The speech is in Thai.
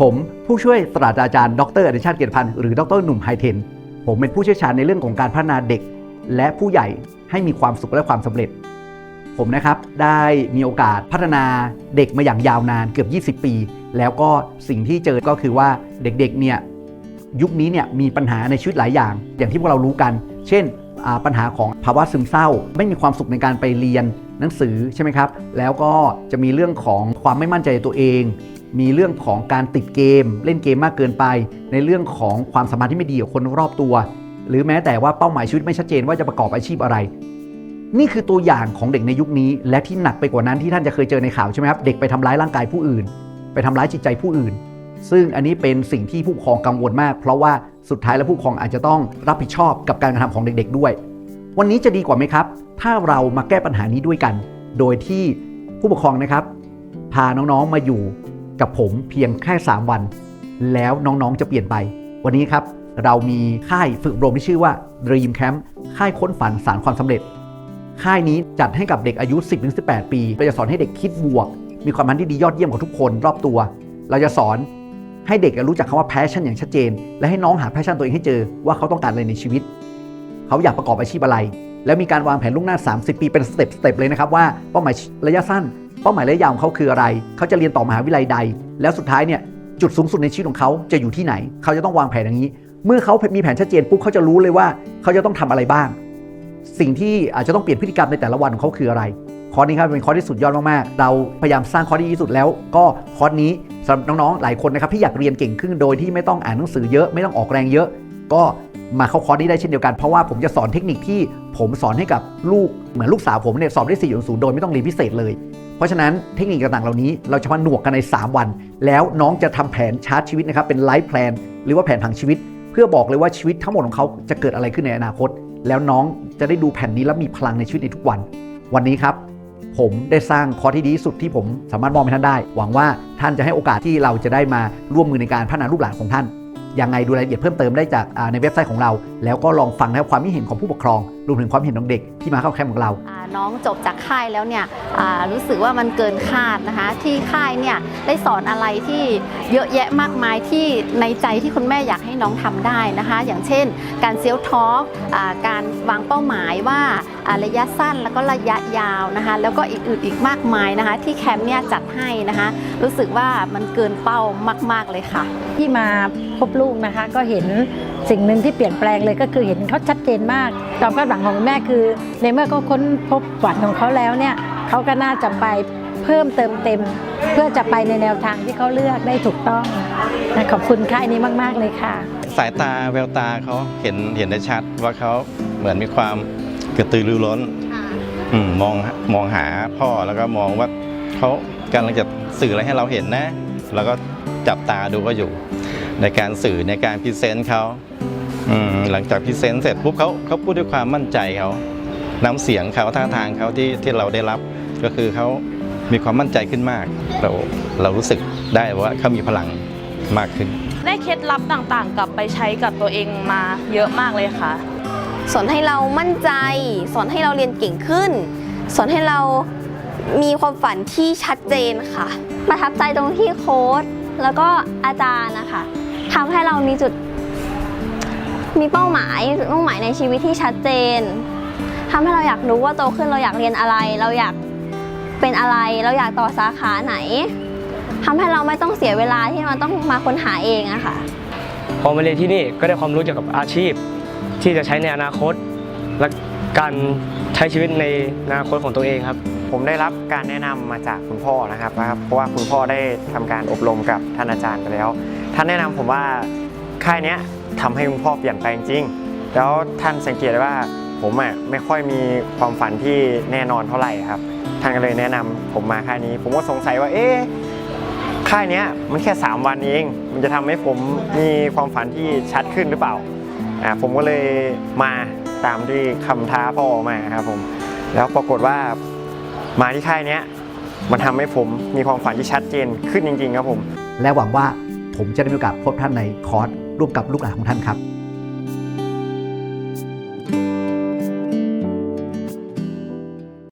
ผมผู้ช่วยศาสตราจารย์ดรอดิชาติเกียรติพันธ์หรือดรหนุ่มไฮเทน ผมเป็นผู้เชี่ยวชาญในเรื่องของการพัฒนาเด็ก และผู้ใหญ่ให้มีความสุขและความสำเร็จ ผมนะครับได้มีโอกาสพัฒนาเด็กมาอย่างยาวนานเกือบ 20 ปี แล้วก็สิ่งที่เจอก็คือว่าเด็กๆเนี่ยยุคนี้เนี่ยมีปัญหาในชีวิตหลายอย่าง อย่างที่พวกเรารู้กัน เช่นปัญหาของภาวะซึมเศร้า ไม่มีความสุขในการไปเรียนหนังสือใช่ไหมครับ แล้วก็จะมีเรื่องของความไม่มั่นใจในตัวเอง มีเรื่องของการติดเกม เล่นเกมมากเกินไป ในเรื่องของความสัมพันธ์ที่ไม่ดีกับคนรอบตัว หรือแม้แต่ว่าเป้าหมายชีวิตไม่ชัดเจนว่าจะประกอบอาชีพอะไร นี่คือตัวอย่างของเด็กในยุคนี้ และที่หนักไปกว่านั้นที่ท่านจะเคยเจอในข่าวใช่ไหมครับเด็กไปทำร้ายร่างกายผู้อื่น ไปทำร้ายจิตใจผู้อื่น ซึ่งอันนี้เป็นสิ่งที่ผู้ปกครองกังวลมาก เพราะว่าสุดท้ายแล้วผู้ปกครองอาจจะต้องรับผิดชอบกับการกระทำของเด็ก ๆ ด้วย วันนี้จะดีกว่าไหมครับ ถ้าเรามาแก้ปัญหานี้ด้วยกัน โดยที่ผู้ปกครองนะครับพาน้องๆมาอยู่ กับผมเพียงแค่ 3 วัน แล้วน้องๆจะเปลี่ยนไป วันนี้ครับเรามีค่ายฝึกอบรมที่ชื่อว่า Dream Camp ค่ายค้นฝันสารความสำเร็จ ค่ายนี้จัดให้กับเด็กอายุ 10-18 ปี เราจะสอนให้เด็กคิดบวก มีความพันที่ดียอดเยี่ยมกับทุกคนรอบตัว เราจะสอนให้เด็กรู้จักคำว่า passion อย่างชัดเจน และให้น้องหา passion ตัวเองให้เจอว่าเขาต้องการอะไรในชีวิต เขาอยากประกอบอาชีพอะไร แล้วมีการวางแผนล่วงหน้า 30 ปีเป็นสเต็ปสเต็ปเลยนะครับว่าเป้าหมายระยะสั้น เป้าหมายระยะยาวของเขาคืออะไร เขาจะเรียนต่อมหาวิทยาลัยใด แล้วสุดท้ายเนี่ยจุดสูงสุดในชีวิตของเขาจะอยู่ที่ไหน เขาจะต้องวางแผนอย่างนี้ เมื่อเขามีแผนชัดเจนปุ๊บเขาจะรู้เลยว่าเขาจะต้องทำอะไรบ้าง สิ่งที่อาจจะต้องเปลี่ยนพฤติกรรมในแต่ละวันของเขาคืออะไร คอร์สนี้ครับเป็นคอร์สที่สุดยอดมากๆ เราพยายามสร้างคอร์สที่ดีที่สุดแล้ว ก็คอร์สนี้สำหรับน้องๆ หลายคนนะครับที่อยากเรียนเก่งขึ้นโดยที่ไม่ต้องอ่านหนังสือเยอะไม่ต้องออกแรงเยอะ ก็มาเข้าคอร์สนี้ได้เช่นเดียวกันเพราะว่าผมจะสอนเทคนิคที่ผมสอนให้กับลูกเหมือนลูกสาวผมเนี่ยสอบได้4 0 0โดยไม่ต้องเรียนพิเศษเลย เพราะฉะนั้นเทคนิคต่างๆเหล่านี้เราจะมาหนวกกันใน 3 วัน แล้วน้องจะทำแผนชาร์จชีวิตนะครับเป็นไลฟ์แพลนหรือว่าแผนผังชีวิต เพื่อบอกเลยว่าชีวิตทั้งหมดของเขาจะเกิดอะไรขึ้นในอนาคต แล้วน้องจะได้ดูแผ่นนี้แล้วมีพลังในชีวิตในทุกวัน วันนี้ครับผมได้สร้างคอร์สที่ดีสุดที่ผมสามารถมอบให้ท่านได้ หวังว่าท่านจะให้โอกาสที่เราจะได้มาร่วมมือในการพัฒนาลูกหลานของท่านยังไงดูรายละเอียดเพิ่มเติมได้จากในเว็บไซต์ของเรา แล้วก็ลองฟังนะครับความคิดเห็นของผู้ปกครอง รวมถึงความเห็นของเด็กที่มาเข้าแคมป์ของเราอ่าน้องจบจากค่ายแล้วเนี่ยอ่ารู้สึกว่ามันเกินคาดนะคะ ที่ค่ายเนี่ยได้สอนอะไรที่เยอะแยะมากมายที่ในใจที่คุณแม่อยากให้น้องทำได้นะคะ อย่างเช่น การเซลทอล์กการวางเป้าหมายว่าอ่าระยะสั้นแล้วก็ระยะยาวนะคะ แล้วก็อีกอื่นอีกมากมายนะคะ ที่แคมป์เนี่ยจัดให้นะคะ รู้สึกว่ามันเกินเป้ามาก ๆเลยค่ะ ที่มาพบลูกนะคะก็เห็น สิ่งหนึ่งที่เปลี่ยนแปลงเลยก็คือเห็นเขาชัดเจนมากความคาดหวังของคุณแม่คือ ในเมื่อเขาค้นพบฝันของเขาแล้วเนี่ยเขาก็น่าจะไปเพิ่มเติมเต็ม เพื่อจะไปในแนวทางที่เขาเลือกได้ถูกต้องนะขอบคุณค่ายนี้มาก ๆ เลยค่ะ สายตาแววตาเขาเห็นเห็นได้ชัดว่าเขาเหมือนมีความกระตือรือร้นอืมมองมองหาพ่อแล้วก็มองว่าเขากำลังจะสื่ออะไรให้เราเห็นนะ แล้วก็จับตาดูก็อยู่ ในการสื่อในการพรีเซนต์เขาอืมหลังจากพรีเซนต์เสร็จปุ๊บเขาเขาพูดด้วยความมั่นใจเขาน้ำเสียงเขาท่าทางเขาที่ที่เราได้รับก็คือเขามีความมั่นใจขึ้นมาก เราเรารู้สึกได้ว่าเขามีพลังมากขึ้น ได้เคล็ดลับต่างๆ กลับไปใช้กับตัวเองมาเยอะมากเลยค่ะ สอนให้เรามั่นใจ สอนให้เราเรียนเก่งขึ้น สอนให้เรามีความฝันที่ชัดเจนค่ะ ประทับใจตรงที่โค้ชแล้วก็อาจารย์นะคะ ทำให้เรามีจุด มีเป้าหมายจุดมุ่งหมายในชีวิตที่ชัดเจนทำให้เราอยากรู้ว่าโตขึ้นเราอยากเรียนอะไร เราอยากเป็นอะไร เราอยากต่อสาขาไหนทำให้เราไม่ต้องเสียเวลาที่มันต้องมาค้นหาเองอะค่ะ พอมาเรียนที่นี่ก็ได้ความรู้เกี่ยวกับอาชีพ ที่จะใช้ในอนาคต และการใช้ชีวิตในอนาคตของตัวเองครับ ผมได้รับการแนะนำมาจากคุณพ่อนะครับนะครับเพราะว่าคุณพ่อได้ทำการอบรมกับท่านอาจารย์ไปแล้ว ท่านแนะนำผมว่าค่ายนี้ยทำให้คุณพ่อเปลี่ยนไปจริง แล้วท่านสังเกตได้ว่าผมอะไม่ค่อยมีความฝันที่แน่นอนเท่าไหร่ครับ ท่านก็เลยแนะนำผมมาค่ายนี้ ผมก็สงสัยว่าเอ๊ะค่ายนี้มันแค่ 3 วันเอง มันจะทำให้ผมมีความฝันที่ชัดขึ้นหรือเปล่าอ่าผมก็เลยมาตามที่คำท้าพ่อมาครับผมแล้วปรากฏว่ามาที่ค่ายนี้มันทำให้ผมมีความฝันที่ชัดเจนขึ้นจริง ๆ ครับผม และหวังว่า ผมจะได้มีโอกาสพบท่านในคอร์สร่วมกับลูกหลานของท่านครับ